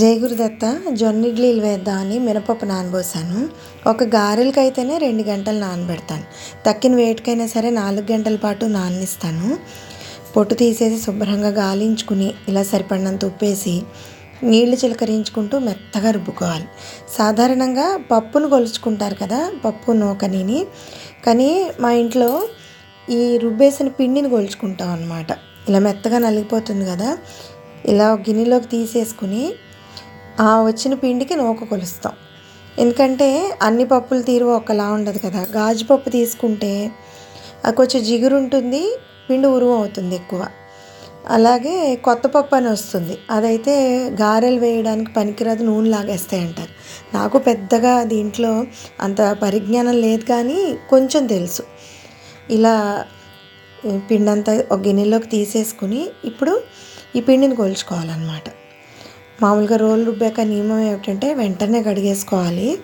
జయగురుదత్త జొన్న ఇడ్లీలు వేద్దామని మినపప్పు నానబోసాను. ఒక గారెలకి అయితేనే రెండు గంటలు నానబెడతాను. తక్కిన వేటికైనా సరే నాలుగు గంటల పాటు నాననిస్తాను పొట్టు తీసేసి శుభ్రంగా గాలించుకుని ఇలా సరిపడినంత ఉప్పేసి నీళ్ళు చిలకరించుకుంటూ మెత్తగా రుబ్బుకోవాలి. సాధారణంగా పప్పును కొలుచుకుంటారు కదా పప్పు నూకనిని. కానీ మా ఇంట్లో ఈ రుబ్బేసిన పిండిని కొలుచుకుంటాం అనమాట ఇలా మెత్తగా నలిగిపోతుంది కదా ఇలా గిన్నెలోకి తీసేసుకుని ఆ వచ్చిన పిండికి నూక కొలుస్తాం. ఎందుకంటే అన్ని పప్పులు తీరు ఒకలా ఉండదు కదా. గాజు పప్పు తీసుకుంటే అది కొంచెం జిగురు ఉంటుంది పిండి ఉరువు అవుతుంది ఎక్కువ. అలాగే కొత్త పప్పు అని వస్తుంది. అదైతే గారెలు వేయడానికి పనికిరాదు నూనె లాగేస్తాయి అంటారు నాకు పెద్దగా దీంట్లో అంత పరిజ్ఞానం లేదు కానీ కొంచెం తెలుసు. ఇలా పిండి అంతా ఒక గిన్నెలోకి తీసేసుకుని ఇప్పుడు ఈ పిండిని కొలుచుకోవాలన్నమాట. మామూలుగా రోలు రుబ్బాక నియమం ఏమిటంటే వెంటనే కడిగేసుకోవాలి.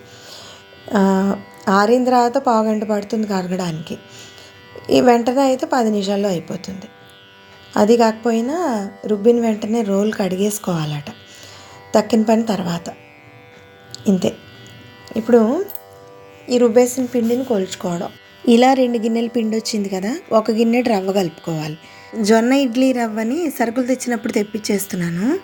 ఆరిన తర్వాత పావుగంట పడుతుంది కడగడానికి. ఈ వెంటనే అయితే పది నిమిషాల్లో అయిపోతుంది. అది కాకపోయినా రుబ్బిన వెంటనే రోలు కడిగేసుకోవాలట. తక్కిన పని తర్వాత. ఇంతే. ఇప్పుడు ఈ రుబ్బేసిన పిండిని కొలుచుకోవడం. ఇలా రెండు గిన్నెల పిండి వచ్చింది కదా ఒక గిన్నె రవ్వ కలుపుకోవాలి. జొన్న ఇడ్లీ రవ్వని సరుకులు తెచ్చినప్పుడు తెప్పించేస్తున్నాను.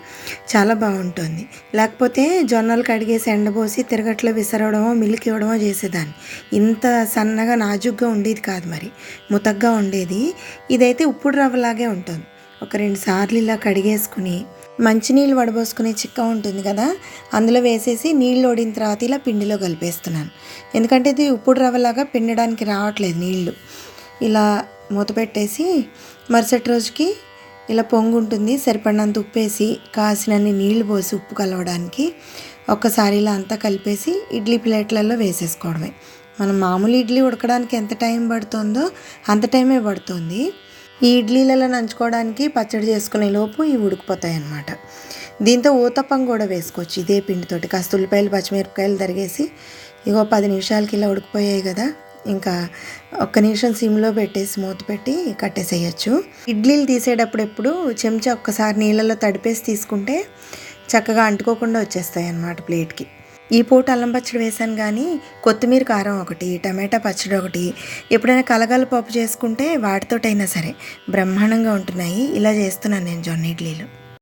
చాలా బాగుంటుంది. లేకపోతే జొన్నలు కడిగేసి ఎండబోసి తిరగట్లో విసరవడమో మిల్క్ ఇవ్వడమో చేసేదాన్ని. ఇంత సన్నగా నాజుగ్గా ఉండేది కాదు మరి. ముతగ్గా ఉండేది. ఇదైతే ఉప్పుడు రవ్వలాగే ఉంటుంది. ఒక రెండు సార్లు ఇలా కడిగేసుకుని మంచినీళ్ళు వడబోసుకునే చిక్క ఉంటుంది కదా అందులో వేసేసి నీళ్ళు ఓడిన తర్వాత ఇలా పిండిలో కలిపేస్తున్నాను. ఎందుకంటే ఇది ఉప్పుడు రవ్వలాగా పిండడానికి రావట్లేదు నీళ్ళు. ఇలా మూత పెట్టేసి మరుసటి రోజుకి ఇలా పొంగు ఉంటుంది సరిపడినంత ఉప్పేసి కాసినన్ని నీళ్ళు పోసి ఉప్పు కలవడానికి ఒక్కసారి ఇలా అంతా కలిపేసి ఇడ్లీ ప్లేట్లలో వేసేసుకోవడమే. మనం మామూలు ఇడ్లీ ఉడకడానికి ఎంత టైం పడుతుందో అంత టైమే పడుతుంది. ఈ ఇడ్లీలలో నంచుకోవడానికి పచ్చడి చేసుకునే లోపు ఇవి ఉడికిపోతాయి అన్నమాట దీంతో ఊతప్పం కూడా వేసుకోవచ్చు. ఇదే పిండితోటి కాస్త ఉల్లిపాయలు పచ్చిమిరపకాయలు తరిగేసి ఇగో పది నిమిషాలకి ఇలా ఉడికిపోయాయి కదా. ఇంకా ఒక్క నిమిషం సిమ్లో పెట్టేసి మూత పెట్టి కట్టేసేయచ్చు. ఇడ్లీలు తీసేటప్పుడు ఎప్పుడు చెంచా ఒక్కసారి నీళ్ళలో తడిపేసి తీసుకుంటే చక్కగా అంటుకోకుండా వచ్చేస్తాయి అన్నమాట ప్లేట్కి. ఈ పూట అల్లం పచ్చడి వేసాను కానీ కొత్తిమీర కారం ఒకటి టమాటా పచ్చడి ఒకటి ఎప్పుడైనా కలగల పప్పు చేసుకుంటే వాటితోటైనా సరే బ్రహ్మాండంగా ఉంటున్నాయి. ఇలా చేస్తున్నాను నేను జొన్న ఇడ్లీలు.